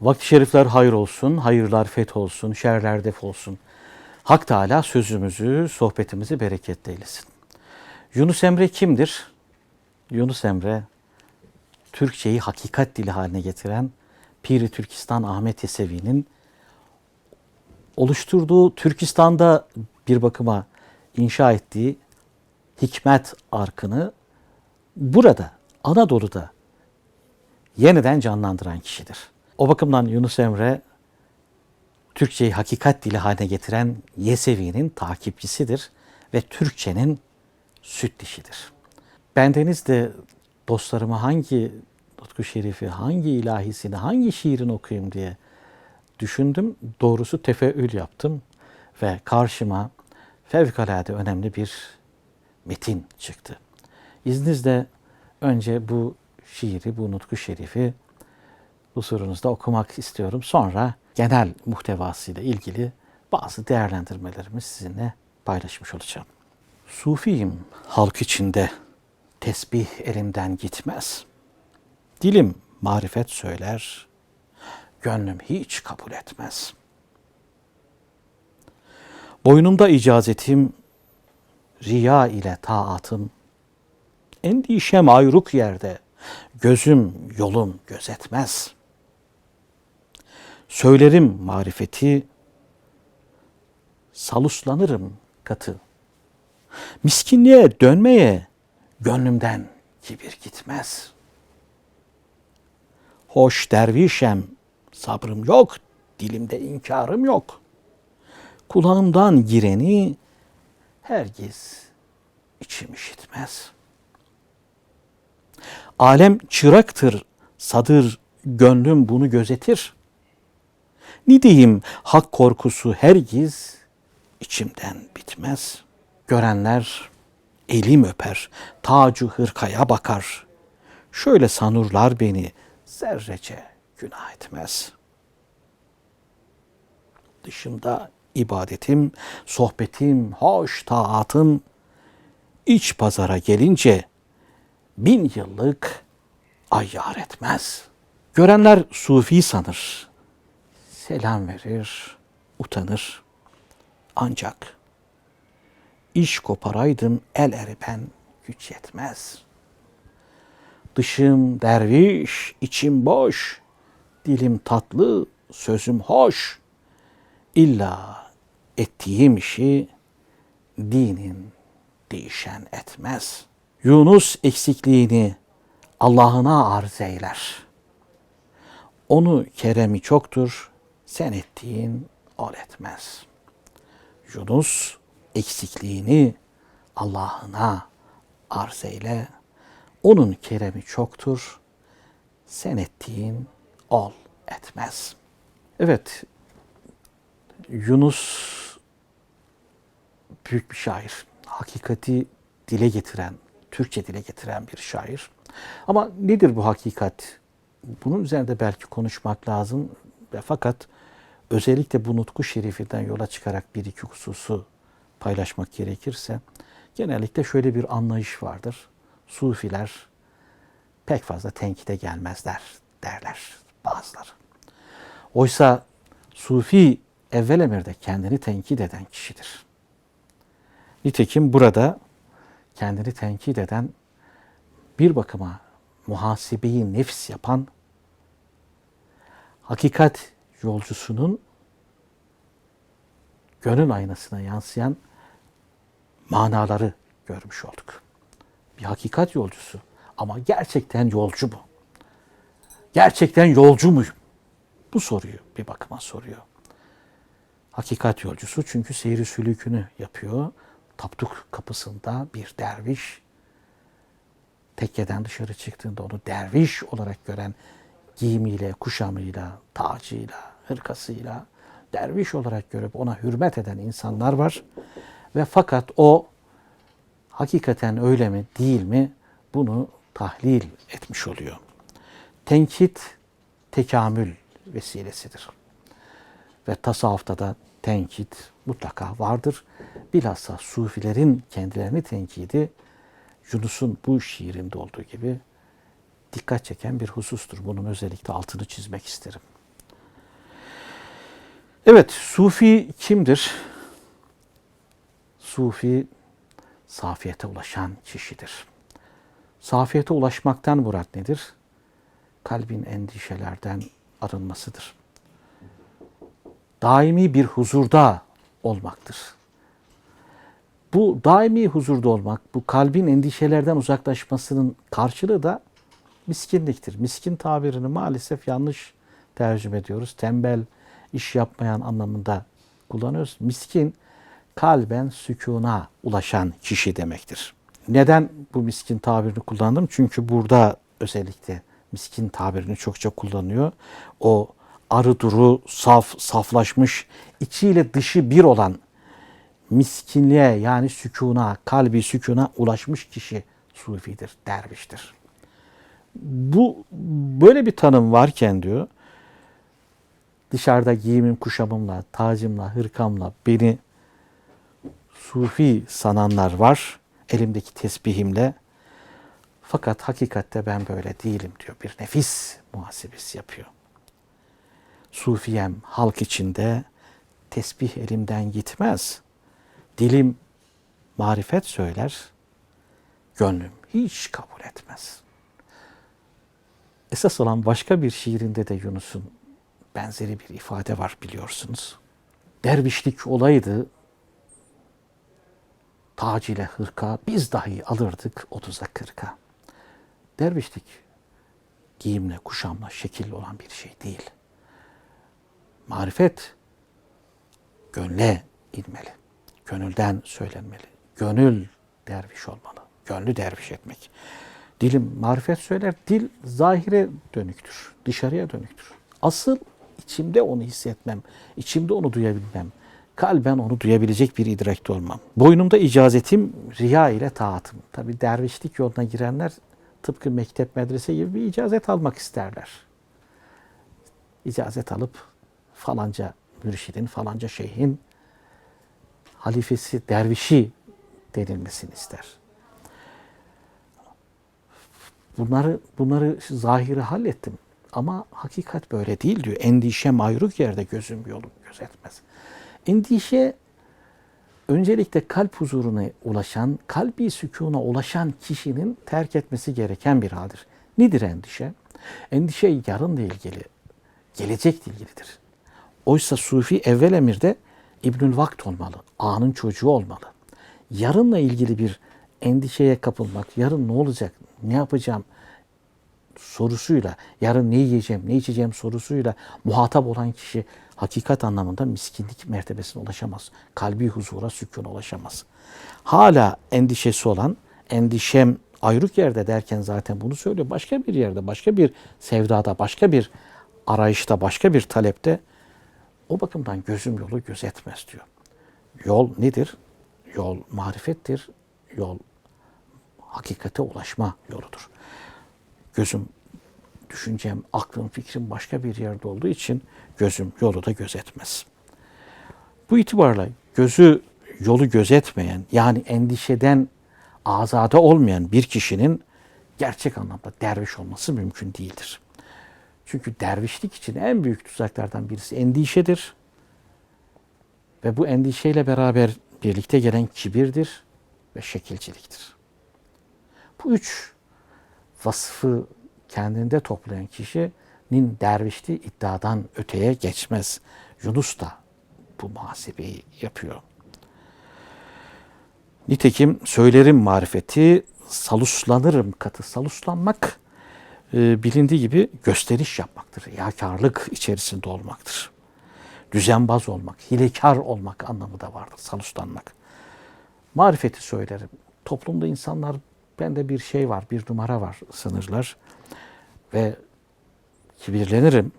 Vakti şerifler hayır olsun, hayırlar feth olsun, şerler def olsun. Hak Teala sözümüzü, sohbetimizi bereketli eylesin. Yunus Emre kimdir? Yunus Emre, Türkçeyi hakikat dili haline getiren Piri Türkistan Ahmet Yesevi'nin oluşturduğu Türkistan'da bir bakıma inşa ettiği hikmet arkını burada Anadolu'da yeniden canlandıran kişidir. O bakımdan Yunus Emre Türkçeyi hakikat dili haline getiren Yesevi'nin takipçisidir ve Türkçenin süt dişidir. Bendeniz de dostlarıma hangi Nutku Şerifi, hangi ilahisini, hangi şiirini okuyayım diye düşündüm. Doğrusu tefeül yaptım ve karşıma fevkalade önemli bir metin çıktı. İzninizle önce bu şiiri, bu Nutku Şerifi huzurunuzda okumak istiyorum. Sonra genel muhtevasıyla ilgili bazı değerlendirmelerimi sizinle paylaşmış olacağım. Sufiyim halk içinde, tesbih elimden gitmez. Dilim marifet söyler, gönlüm hiç kabul etmez. Boynumda icazetim, riya ile taatım, endişem ayruk yerde, gözüm yolum gözetmez. Söylerim marifeti, saluslanırım katı. Miskinliğe dönmeye gönlümden kibir gitmez. Hoş dervişem, sabrım yok, dilimde inkarım yok. Kulağımdan gireni herkes içim işitmez. Alem çıraktır, sadır, gönlüm bunu gözetir. Ne diyeyim hak korkusu hergiz içimden bitmez. Görenler elim öper, tacı hırkaya bakar. Şöyle sanurlar beni zerrece günah etmez. Dışımda ibadetim, sohbetim, hoş taatım, iç pazara gelince bin yıllık ayyar etmez. Görenler sufi sanır, selam verir, utanır. Ancak iş koparaydım el eri ben güç yetmez. Dışım derviş, içim boş, dilim tatlı, sözüm hoş. İlla ettiğim işi dinin değişen etmez. Yunus eksikliğini Allah'ına arz eyler. Onu keremi çoktur, sen ettiğin ol etmez. Yunus eksikliğini Allah'ına arz eyle. Onun keremi çoktur, sen ettiğin ol etmez. Evet, Yunus büyük bir şair. Hakikati dile getiren, Türkçe dile getiren bir şair. Ama nedir bu hakikat? Bunun üzerinde belki konuşmak lazım. Fakat özellikle bu nutku şerifinden yola çıkarak bir iki hususu paylaşmak gerekirse genellikle şöyle bir anlayış vardır. Sufiler pek fazla tenkide gelmezler derler bazıları. Oysa Sufi evvel emirde kendini tenkit eden kişidir. Nitekim burada kendini tenkit eden bir bakıma muhasebeyi nefs yapan hakikat yolcusunun gönül aynasına yansıyan manaları görmüş olduk. Bir hakikat yolcusu ama gerçekten yolcu mu? Gerçekten yolcu muyum? Bu soruyu bir bakıma soruyor. Hakikat yolcusu çünkü seyri sülükünü yapıyor. Tapduk kapısında bir derviş tekkeden dışarı çıktığında onu derviş olarak gören giyimiyle, kuşamıyla, tacıyla, hırkasıyla derviş olarak görüp ona hürmet eden insanlar var. Ve fakat o hakikaten öyle mi değil mi bunu tahlil etmiş oluyor. Tenkit tekamül vesilesidir. Ve tasavvufta da tenkit mutlaka vardır. Bilhassa sufilerin kendilerini tenkidi Yunus'un bu şiirinde olduğu gibi dikkat çeken bir husustur. Bunun özellikle altını çizmek isterim. Evet, Sufi kimdir? Sufi safiyete ulaşan kişidir. Safiyete ulaşmaktan murat nedir? Kalbin endişelerden arınmasıdır. Daimi bir huzurda olmaktır. Bu daimi huzurda olmak, bu kalbin endişelerden uzaklaşmasının karşılığı da miskinliktir. Miskin tabirini maalesef yanlış tercüme ediyoruz. Tembel, iş yapmayan anlamında kullanıyoruz. Miskin, kalben sükuna ulaşan kişi demektir. Neden bu miskin tabirini kullandım? Çünkü burada özellikle miskin tabirini çokça kullanıyor. O arı duru, saf, saflaşmış, içiyle dışı bir olan miskinliğe yani sükuna, kalbi sükuna ulaşmış kişi sufidir, derviştir. Bu böyle bir tanım varken diyor, dışarıda giyimim, kuşamımla, tacımla, hırkamla beni sufi sananlar var. Elimdeki tesbihimle. Fakat hakikatte ben böyle değilim diyor. Bir nefis muhasebesi yapıyor. Sufiyem halk içinde tesbih elimden gitmez. Dilim marifet söyler, gönlüm hiç kabul etmez. Esas olan başka bir şiirinde de Yunus'un benzeri bir ifade var biliyorsunuz. Dervişlik olaydı, tac ile hırka biz dahi alırdık otuza kırka. Dervişlik giyimle, kuşamla şekilli olan bir şey değil. Marifet gönle inmeli. Gönülden söylenmeli. Gönül derviş olmalı. Gönlü derviş etmek. Dilim marifet söyler, dil zahire dönüktür. Dışarıya dönüktür. Asıl içimde onu hissetmem, içimde onu duyabilmem, kalben onu duyabilecek bir idrakte olmam. Boynumda icazetim, riya ile taatım. Tabi dervişlik yoluna girenler tıpkı mektep medrese gibi bir icazet almak isterler. İcazet alıp falanca mürşidin, falanca şeyhin halifesi, dervişi denilmesini ister. Bunları bunları zahiri hallettim. Ama hakikat böyle değil diyor. Endişe mayruk yerde gözüm yolu gözetmez. Endişe öncelikle kalp huzuruna ulaşan, kalbi sükuna ulaşan kişinin terk etmesi gereken bir haldir. Nedir endişe? Endişe yarınla ilgili, gelecekle ilgilidir. Oysa Sufi evvel emirde İbnül Vakt olmalı, anın çocuğu olmalı. Yarınla ilgili bir endişeye kapılmak, yarın ne olacak, ne yapacağım sorusuyla, yarın ne yiyeceğim, ne içeceğim sorusuyla muhatap olan kişi hakikat anlamında miskinlik mertebesine ulaşamaz. Kalbi huzura, sükuna ulaşamaz. Hala endişesi olan, endişem ayrık yerde derken zaten bunu söylüyor. Başka bir yerde, başka bir sevdada, başka bir arayışta, başka bir talepte o bakımdan gözüm yolu gözetmez diyor. Yol nedir? Yol marifettir. Yol hakikate ulaşma yoludur. Gözüm, düşüncem, aklım, fikrim başka bir yerde olduğu için gözüm yolu da gözetmez. Bu itibarla gözü yolu gözetmeyen yani endişeden azade olmayan bir kişinin gerçek anlamda derviş olması mümkün değildir. Çünkü dervişlik için en büyük tuzaklardan birisi endişedir. Ve bu endişeyle beraber birlikte gelen kibirdir ve şekilciliktir. Bu üç vasfı kendinde toplayan kişinin dervişliği iddiadan öteye geçmez. Yunus da bu muhasebeyi yapıyor. Nitekim söylerim marifeti, saluslanırım katı. Saluslanmak e, bilindiği gibi gösteriş yapmaktır. Riyakarlık içerisinde olmaktır. Düzenbaz olmak, hilekar olmak anlamı da vardır saluslanmak. Marifeti söylerim. Toplumda insanlar bende bir şey var, bir numara var sınırlar ve kibirlenirim.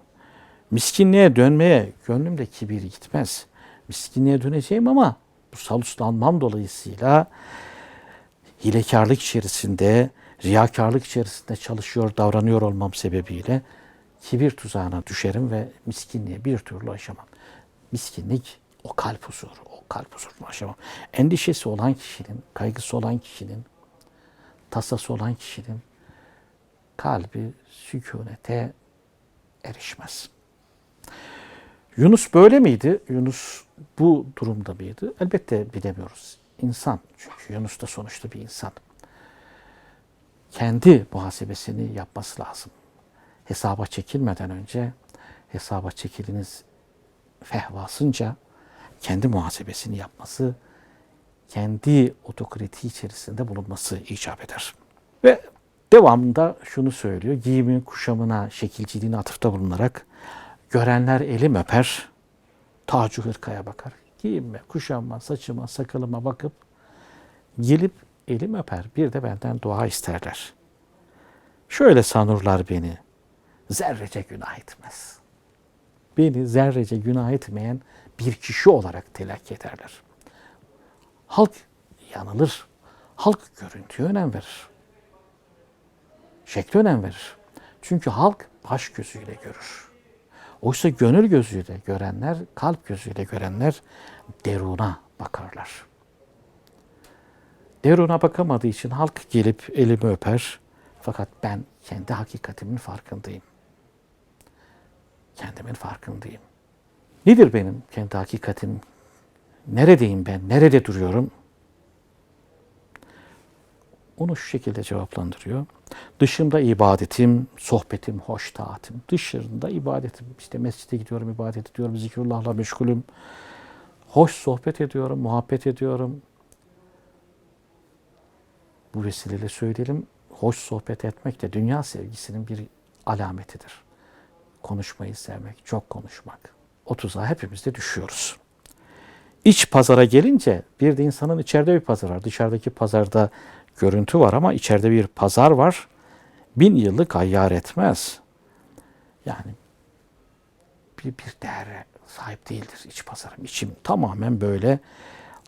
Miskinliğe dönmeye gönlümde kibir gitmez. Miskinliğe döneceğim ama bu saluslanmam dolayısıyla hilekarlık içerisinde, riyakarlık içerisinde çalışıyor, davranıyor olmam sebebiyle kibir tuzağına düşerim ve miskinliğe bir türlü aşamam. Miskinlik o kalp huzuru, o kalp huzuruna aşamam. Endişesi olan kişinin, kaygısı olan kişinin, tasası olan kişinin kalbi sükunete erişmez. Yunus böyle miydi? Yunus bu durumda mıydı? Elbette bilemiyoruz. İnsan. Çünkü Yunus da sonuçta bir insan. Kendi muhasebesini yapması lazım. Hesaba çekilmeden önce hesaba çekiliniz fehvasınca kendi muhasebesini yapması, kendi otokratiği içerisinde bulunması icap eder. Ve devamında şunu söylüyor. Giyimin kuşamına, şekilciliğine atıfta bulunarak görenler elim öper, tacı hırkaya bakar. Giyinme, kuşanma, saçıma, sakalıma bakıp gelip elim öper. Bir de benden dua isterler. Şöyle sanırlar beni. Zerrece günah etmez. Beni zerrece günah etmeyen bir kişi olarak telakki ederler. Halk yanılır. Halk görüntüye önem verir. Şekle önem verir. Çünkü halk baş gözüyle görür. Oysa gönül gözüyle görenler, kalp gözüyle görenler deruna bakarlar. Deruna bakamadığı için halk gelip elimi öper. Fakat ben kendi hakikatimin farkındayım. Kendimin farkındayım. Nedir benim kendi hakikatim? Neredeyim ben? Nerede duruyorum? Onu şu şekilde cevaplandırıyor. Dışımda ibadetim, sohbetim, hoş taatim. Dışarında ibadetim. İşte mescide gidiyorum, ibadet ediyorum, zikrullahla meşgulüm. Hoş sohbet ediyorum, muhabbet ediyorum. Bu vesileyle söyleyelim. Hoş sohbet etmek de dünya sevgisinin bir alametidir. Konuşmayı sevmek, çok konuşmak. O tuzağa hepimiz de düşüyoruz. İç pazara gelince bir de insanın içeride bir pazar var. Dışarıdaki pazarda görüntü var ama içeride bir pazar var. Bin yıllık ayyar etmez. Yani bir, bir değere sahip değildir iç pazarım. İçim tamamen böyle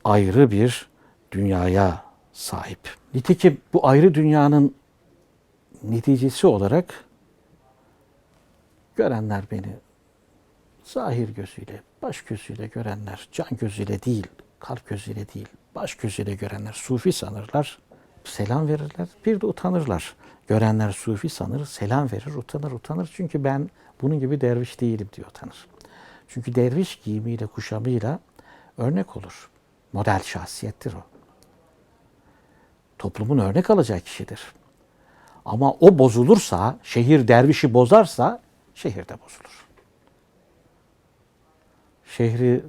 ayrı bir dünyaya sahip. Nitekim bu ayrı dünyanın neticesi olarak görenler beni zahir gözüyle, baş gözüyle görenler, can gözüyle değil, kalp gözüyle değil, baş gözüyle görenler sufi sanırlar, selam verirler, bir de utanırlar. Görenler sufi sanır, selam verir, utanır, utanır. Çünkü ben bunun gibi derviş değilim diyor utanır. Çünkü derviş giyimiyle, kuşamıyla örnek olur. Model şahsiyettir o. Toplumun örnek alacağı kişidir. Ama o bozulursa, şehir dervişi bozarsa şehir de bozulur. Şehri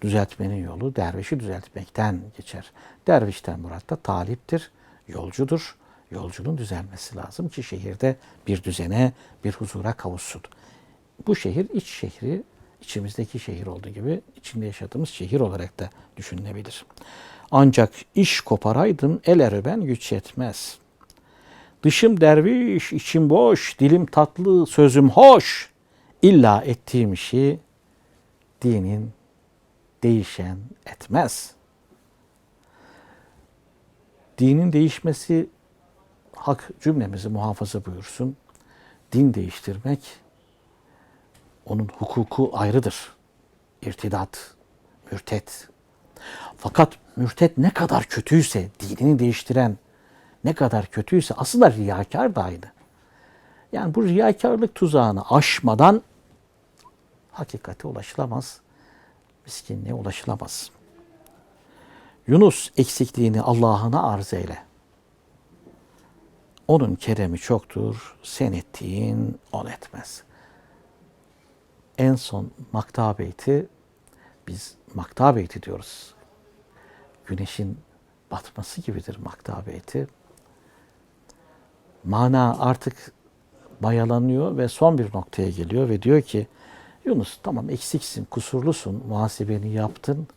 düzeltmenin yolu dervişi düzeltmekten geçer. Dervişten murat da taliptir, yolcudur. Yolcunun düzelmesi lazım ki şehirde bir düzene, bir huzura kavuşsun. Bu şehir iç şehri, içimizdeki şehir olduğu gibi içinde yaşadığımız şehir olarak da düşünülebilir. Ancak iş koparaydım el erben güç yetmez. Dışım derviş, içim boş, dilim tatlı, sözüm hoş. İlla ettiğim işi dinin değişen etmez. Dinin değişmesi hak cümlemizi muhafaza buyursun. Din değiştirmek onun hukuku ayrıdır. İrtidat, mürtet. Fakat mürtet ne kadar kötüyse, dinini değiştiren ne kadar kötüyse aslında riyakar da aynı. Yani bu riyakarlık tuzağını aşmadan hakikate ulaşılamaz. Miskinliğe ulaşılamaz. Yunus eksikliğini Allah'ına arz eyle. Onun keremi çoktur, sen ettiğin on etmez. En son Makta Beyti, biz Makta Beyti diyoruz. Güneşin batması gibidir Makta Beyti. Mana artık bayalanıyor ve son bir noktaya geliyor ve diyor ki Yunus tamam eksiksin, kusurlusun, muhasebeni yaptın.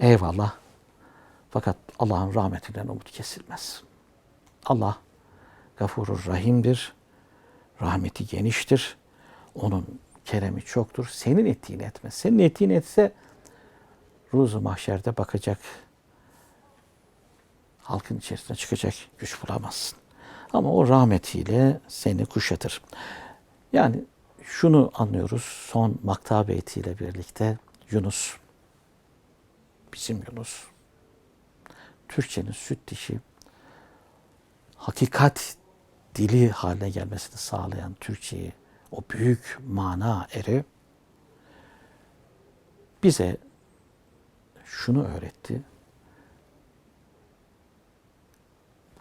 Eyvallah. Fakat Allah'ın rahmetinden umut kesilmez. Allah gafurur rahimdir. Rahmeti geniştir. Onun keremi çoktur. Senin ettiğini etmez. Senin ettiğini etse ruzu mahşerde bakacak. Halkın içerisine çıkacak güç bulamazsın. Ama o rahmetiyle seni kuşatır. Yani şunu anlıyoruz son Makta Beyti ile birlikte Yunus, bizim Yunus, Türkçenin süt dişi, hakikat dili haline gelmesini sağlayan Türkçeyi, o büyük mana eri bize şunu öğretti.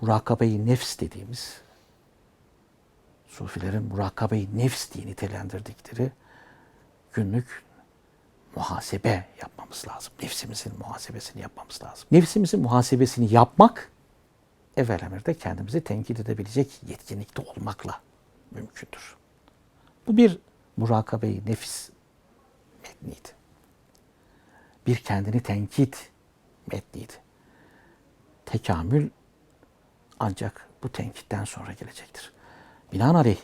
Murakabe-i nefs dediğimiz Sufilerin murakabe-i nefs diye nitelendirdikleri günlük muhasebe yapmamız lazım. Nefsimizin muhasebesini yapmamız lazım. Nefsimizin muhasebesini yapmak evvel emirde kendimizi tenkit edebilecek yetkinlikte olmakla mümkündür. Bu bir murakabe-i nefis metniydi. Bir kendini tenkit metniydi. Tekamül ancak bu tenkitten sonra gelecektir. Binaenaleyh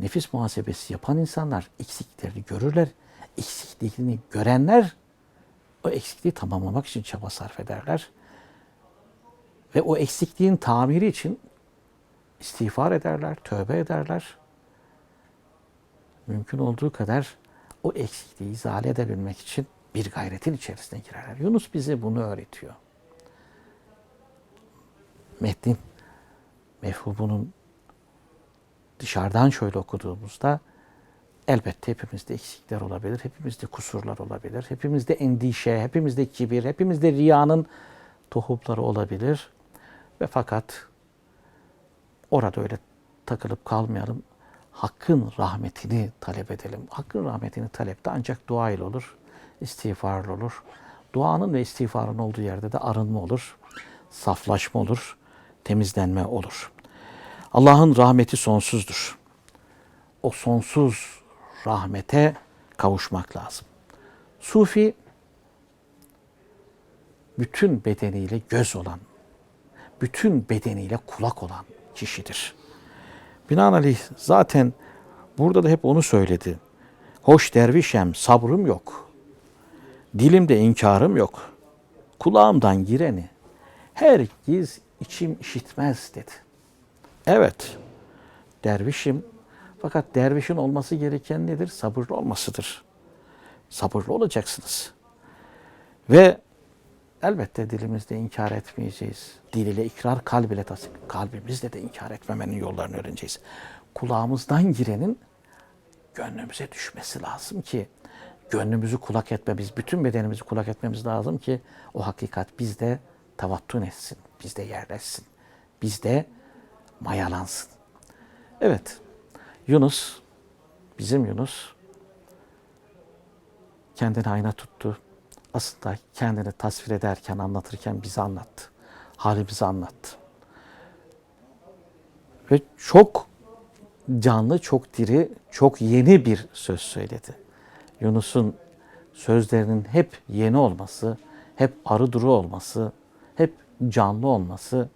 nefis muhasebesi yapan insanlar eksiklerini görürler. Eksikliğini görenler o eksikliği tamamlamak için çaba sarf ederler. Ve o eksikliğin tamiri için istiğfar ederler, tövbe ederler. Mümkün olduğu kadar o eksikliği izale edebilmek için bir gayretin içerisine girerler. Yunus bize bunu öğretiyor. Metnin mefhumunun dışarıdan şöyle okuduğumuzda elbette hepimizde eksikler olabilir, hepimizde kusurlar olabilir, hepimizde endişe, hepimizde kibir, hepimizde riyanın tohumları olabilir. Ve fakat orada öyle takılıp kalmayalım. Hakkın rahmetini talep edelim. Hakkın rahmetini talepte ancak dua ile olur, istiğfarla olur. Duanın ve istiğfarın olduğu yerde de arınma olur, saflaşma olur, temizlenme olur. Allah'ın rahmeti sonsuzdur. O sonsuz rahmete kavuşmak lazım. Sufi bütün bedeniyle göz olan, bütün bedeniyle kulak olan kişidir. Binaenaleyh zaten burada da hep onu söyledi. Hoş dervişem sabrım yok. Dilimde inkarım yok. Kulağımdan gireni her giz içim işitmez dedi. Evet, dervişim. Fakat dervişin olması gereken nedir? Sabırlı olmasıdır. Sabırlı olacaksınız. Ve elbette dilimizde inkar etmeyeceğiz. Dil ile ikrar, kalb ile tasdik. Kalbimizle de inkar etmemenin yollarını öğreneceğiz. Kulağımızdan girenin gönlümüze düşmesi lazım ki gönlümüzü kulak etmemiz, bütün bedenimizi kulak etmemiz lazım ki o hakikat bizde tavattun etsin, bizde yerleşsin. Bizde mayalansın. Evet, Yunus, bizim Yunus kendini ayna tuttu. Aslında kendini tasvir ederken, anlatırken bize anlattı. Halimizi anlattı. Ve çok canlı, çok diri, çok yeni bir söz söyledi. Yunus'un sözlerinin hep yeni olması, hep arı duru olması, hep canlı olması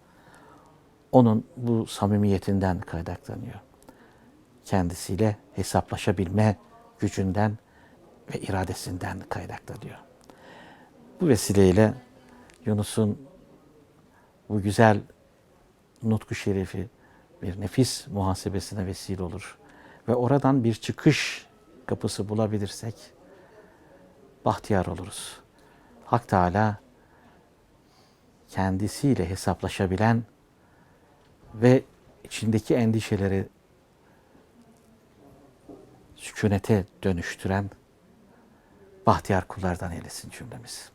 onun bu samimiyetinden kaynaklanıyor. Kendisiyle hesaplaşabilme gücünden ve iradesinden kaynaklanıyor. Bu vesileyle Yunus'un bu güzel nutku şerifi bir nefis muhasebesine vesile olur. Ve oradan bir çıkış kapısı bulabilirsek bahtiyar oluruz. Hak Teala kendisiyle hesaplaşabilen ve içindeki endişeleri sükunete dönüştüren bahtiyar kullardan eylesin cümlemiz.